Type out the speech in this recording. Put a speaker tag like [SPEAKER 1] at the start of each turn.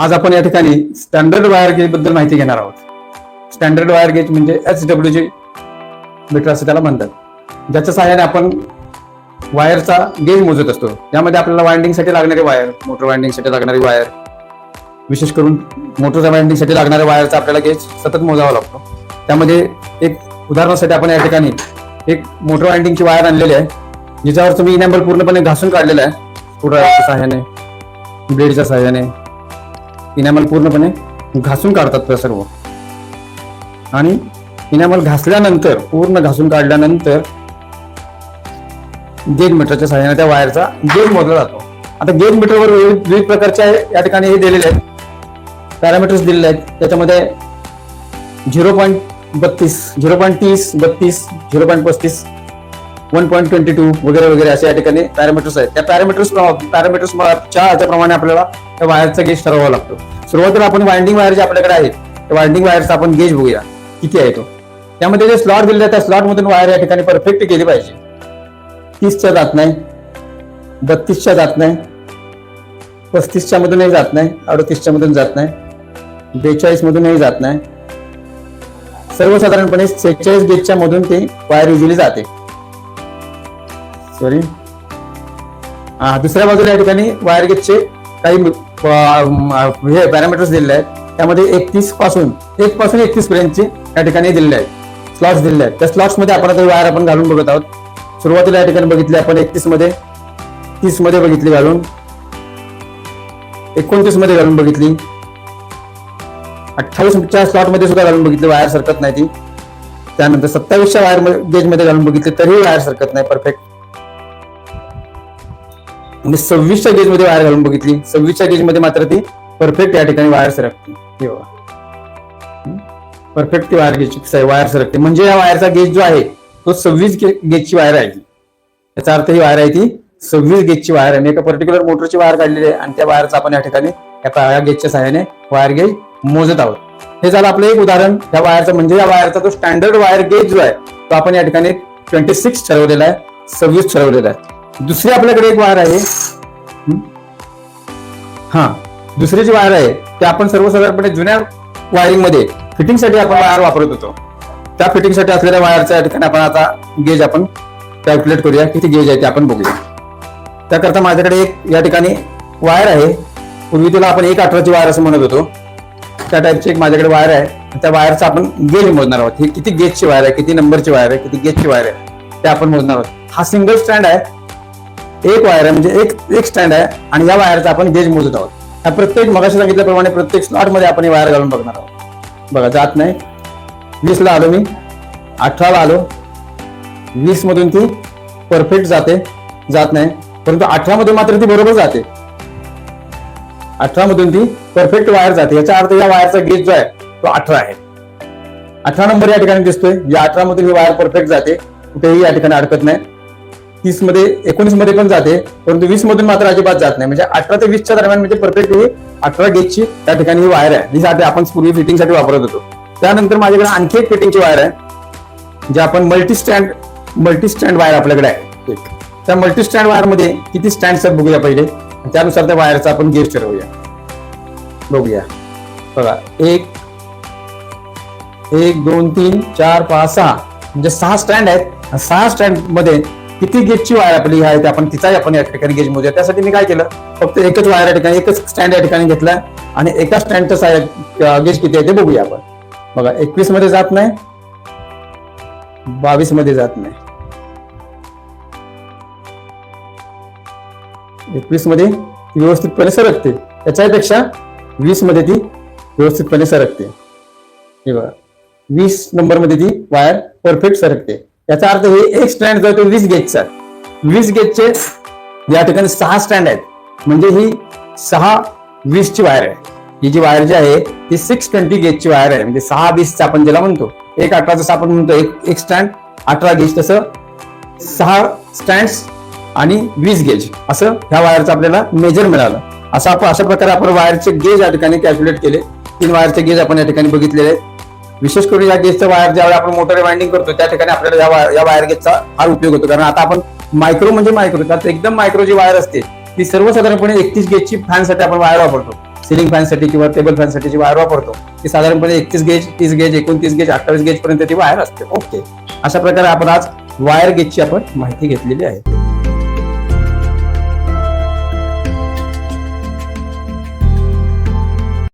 [SPEAKER 1] आज आपण या ठिकाणी स्टँडर्ड वायर गेजबद्दल माहिती घेणार आहोत. स्टँडर्ड वायर गेज म्हणजे एच डब्ल्यू जी मीटर असं त्याला म्हणतात. ज्याच्या सहाय्याने आपण वायरचा गेज मोजत असतो. यामध्ये आपल्याला वायंडिंगसाठी लागणारी वायर मोटर वायंडिंगसाठी लागणारी वायर विशेष करून मोटरच्या वायंडिंगसाठी लागणाऱ्या वायरचा आपल्याला गेज सतत मोजावा लागतो. त्यामध्ये एक उदाहरणासाठी आपण या ठिकाणी एक मोटर वायंडिंगची वायर आणलेली आहे. जिच्यावर तुम्ही इनॅम्बल पूर्णपणे घासून काढलेला आहे. स्क्रूड्रायव्हरच्या सहाय्याने ब्लेडच्या सहाय्याने इनॅमल पूर्णपणे घासून काढतात त्या सर्व. आणि इनॅमल घासल्यानंतर पूर्ण घासून काढल्यानंतर गेज मीटरच्या सहाय्याने त्या वायरचा गेज मोजला जातो. आता गेज मीटरवर विविध विविध प्रकारच्या या ठिकाणी हे दिलेले आहेत. पॅरामीटर्स दिलेले आहेत. त्याच्यामध्ये झिरो पॉईंट बत्तीस झिरो पॉईंट तीस बत्तीस झिरो पॉईंट पस्तीस वन पॉईंट ट्वेंटी टू वगैरे वगैरे असे या ठिकाणी पॅरामीटर्स आहेत. त्या पॅरामीटर्स पॅरामीटर्सच्या च्या प्रमाणे आपल्याला त्या वायरचा गेज ठरवावा लागतो. सुरुवातीला आपण वाइंडिंग वायर जे आपल्याकडे आहेत त्या वाइंडिंग वायरचा आपण गेज बघूया. किती आहे तो? त्यामध्ये जे स्लॉट दिलेला त्या स्लॉट मधून वायर या ठिकाणी परफेक्ट केली पाहिजे. तीसच्या जात नाही. बत्तीसच्या जात नाही. पस्तीसच्या मधूनही जात नाही. अडतीसच्या मधून जात नाही. बेचाळीस मधूनही जात नाही. सर्वसाधारणपणे सेहेचाळीस गेजच्या मधून ती वायर इझिली जाते. सॉरी हा दुसऱ्या बाजूला या ठिकाणी वायर गेजचे काही हे पॅरामीटर्स दिलेले आहेत. त्यामध्ये एकतीसपासून एक पासून एकतीस पर्यंतचे या ठिकाणी दिलेले आहेत. स्लॉट्स दिलेले आहेत. त्या स्लॉट्समध्ये आपण आता वायर आपण घालून बघत आहोत. सुरुवातीला या ठिकाणी बघितले आपण एकतीसमध्ये तीसमध्ये बघितली घालून. एकोणतीसमध्ये घालून बघितली. अठ्ठावीसच्या स्लॉटमध्ये सुद्धा घालून बघितली. वायर सरकत नाही ती. त्यानंतर सत्तावीसच्या वायर गेजमध्ये घालून बघितली. तरीही वायर सरकत नाही. परफेक्ट आणि सव्वीसच्या गेजमध्ये वायर घालून बघितली. सव्वीसच्या गेजमध्ये मात्र ती परफेक्ट या ठिकाणी वायर सरकते. परफेक्ट ती वायर गेज वायर सरकते. म्हणजे या वायरचा गेज जो आहे तो सव्वीस गेजची वायर आहे. याचा अर्थ ही वायर आहे ती सव्वीस गेजची वायर आहे. एका पर्टिक्युलर मोटरची वायर काढलेली आहे आणि त्या वायरचा आपण या ठिकाणी या काळ्या गेजच्या सहाय्याने वायर गेज मोजत आहोत. हे झालं आपलं एक उदाहरण. या वायरचं म्हणजे या वायरचा तो स्टँडर्ड वायर गेज जो आहे तो आपण या ठिकाणी ट्वेंटी सिक्स ठरवलेला आहे. सव्वीस ठरवलेला आहे. दुसरी आपल्याकडे एक वायर आहे. हा? दुसरी जी वायर आहे ते आपण सर्वसाधारणपणे जुन्या वायरिंगमध्ये फिटिंगसाठी आपण वायर वापरत होतो. त्या फिटिंगसाठी असलेल्या वायरच्या ठिकाणी आपण आता गेज आपण कॅल्क्युलेट करूया किती गेज आहे ते आपण बघूया. त्याकरता माझ्याकडे एक या ठिकाणी वायर आहे. पूर्वी तिला आपण एक अठराची वायर असं म्हणत होतो. त्या टाईपची एक माझ्याकडे वायर आहे. त्या वायरचा आपण गेज मोजणार आहोत. ही किती गेजची वायर आहे किती नंबरची वायर आहे किती गेजची वायर आहे ते आपण मोजणार आहोत. हा सिंगल स्टँड आहे. एक वायर आहे म्हणजे एक एक स्टँड आहे आणि या वायरचा आपण गेज मोजत आहोत. ह्या प्रत्येक मगाशी सांगितल्याप्रमाणे प्रत्येक स्लॉटमध्ये आपण हे वायर घालून बघणार आहोत. बघा जात नाही. वीस ला आलो मी. अठराला आलो. वीसमधून ती परफेक्ट जाते. जात नाही. परंतु अठरा मात्र ती बरोबर जाते. अठरा मधून ती परफेक्ट वायर जाते. याचा अर्थ या वायरचा गेज जो आहे तो अठरा आहे. अठरा नंबर या ठिकाणी दिसतोय. या अठरामधून ही वायर परफेक्ट जाते. कुठेही या ठिकाणी अडकत नाही. तीसमध्ये एकोणीसमध्ये पण जाते परंतु वीस मधून मात्र अजिबात जात नाही. म्हणजे अठरा ते वीसच्या दरम्यान म्हणजे परफेक्ट ही अठरा गेजची त्या ठिकाणी ही वायर आहे. जी साठी आपण पूर्वी फिटिंगसाठी वापरत होतो. त्यानंतर माझ्याकडे आणखी एक फिटिंगची वायर आहे जे आपण multi stand multi stand wire आपल्याकडे आहे. एक. त्या मल्टी स्टँड वायरमध्ये किती स्टँड आहेत बघूया पहिले. त्यानुसार त्या वायरचा आपण गेज ठरवूया. बघूया. बघा एक एक दोन तीन चार पाच सहा. म्हणजे सहा स्टँड आहेत. सहा स्टँडमध्ये किती गेजची वायर आपली आहे आपण तिचाही आपण या ठिकाणी गेज मोजूया. त्यासाठी मी काय केलं फक्त एकच वायर या ठिकाणी एकच स्टँड या ठिकाणी घेतला आणि एका स्टँडचा गेज किती आहे ते बघूया आपण. बघा एकवीसमध्ये जात नाही बावीसमध्ये जात नाही. एकवीसमध्ये ती व्यवस्थितपणे सरकते. त्याच्यापेक्षा वीसमध्ये ती व्यवस्थितपणे सरकते. हे बघा वीस नंबरमध्ये ती वायर परफेक्ट सरकते. याचा अर्थ हे एक स्टँड जो आहे तो वीस गेजचा वीस गेजचे या ठिकाणी सहा स्टँड आहेत. म्हणजे ही सहा वीसची वायर आहे. ही जी वायर जी आहे ती सिक्स ट्वेंटी गेजची वायर आहे. म्हणजे सहा वीसचा आपण ज्याला म्हणतो एक अठरा जसं आपण म्हणतो एक एक स्टँड अठरा गेज तसं सहा स्टँड्स आणि वीस गेज असं ह्या वायरचं आपल्याला मेजर मिळालं. असं आपण अशा प्रकारे आपण वायरचे गेज या ठिकाणी कॅल्क्युलेट केले. तीन वायरचे गेज आपण या ठिकाणी बघितलेले आहेत. विशेष करून या गेजचं वायर ज्यावेळी आपण मोटर वाइंडिंग करतो त्या ठिकाणी आपल्याला या वायर या वायर गेजचा फार उपयोग होतो. कारण आता आपण मायक्रो म्हणजे मायक्रो त्यात एकदम मायक्रो जी वायर असते ती सर्वसाधारणपणे एकतीस गेजची फॅनसाठी आपण वायर वापरतो. सिलिंग फॅनसाठी किंवा टेबल फॅनसाठी जी वायर वापरतो ती साधारणपणे एकतीस गेज तीस गेज एकोणतीस गेज अठ्ठावीस गेज पर्यंत ती वायर असते. ओके अशा प्रकारे आपण आज वायर गेजची आपण माहिती घेतलेली आहे.